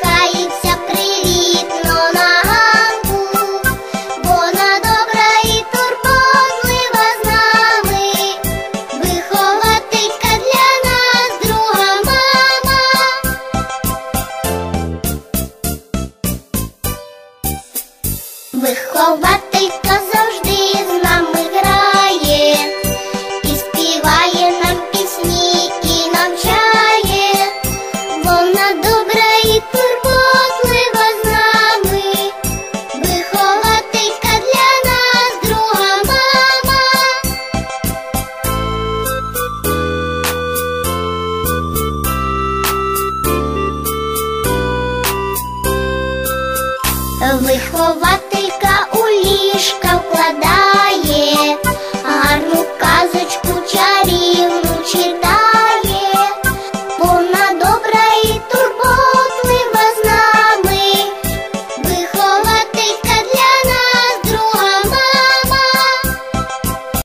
посміхається привітно на ганку, вона добра і турботлива з нами, вихователька для нас, друга мама. Вихователька завжди з нами грає, і співає нам пісні, і навчає. Вона Коли